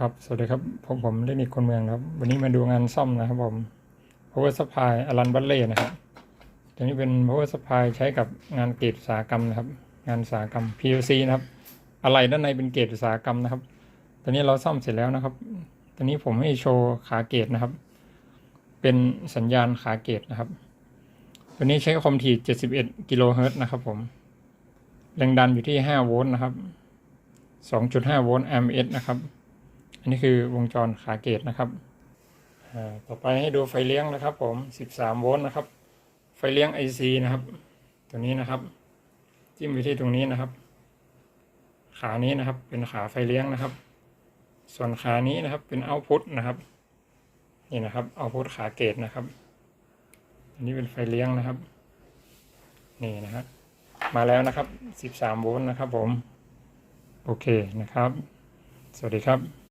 ครับ สวัสดีครับ ผมผมเทคนิคคนเมืองครับ วันนี้มาดูงานซ่อมนะครับผม power supply อลันบัตเล่นะครับตัวนี้เป็น power supply ใช้กับงานเกรดอุตสาหกรรมนะครับ งานอุตสาหกรรม PLC นะครับ อะไรด้านในเป็นเกรดอุตสาหกรรมนะครับ ตัวนี้เราซ่อมเสร็จแล้วนะครับ ตัวนี้ผมให้โชว์ขาเกรดนะครับ เป็นสัญญาณขาเกรดนะครับ ตัวนี้ใช้ความถี่ 71 กิโลเฮิรตซ์นะครับ ผม แรงดันอยู่ที่ 5 โวลต์นะครับ 2.5 โวลต์ AMS นะครับ อันนี้คือวงจรขาเกตนะครับต่อไปให้ดูไฟเลี้ยงนะครับ ผม 13 โวลต์นะครับ ไฟเลี้ยง IC นะครับ ตัวนี้นะครับ จิ้มไปที่ตรงนี้นะครับ ขานี้นะครับ เป็นขาไฟเลี้ยงนะครับ ส่วนขานี้นะครับ เป็นเอาพุตนะครับ นี่นะครับเอาพุตขาเกตนะครับ อันนี้เป็นไฟเลี้ยงนะครับ นี่นะครับ มาแล้วนะครับ 13 โวลต์นะครับ ผม โอเคนะครับ สวัสดีครับ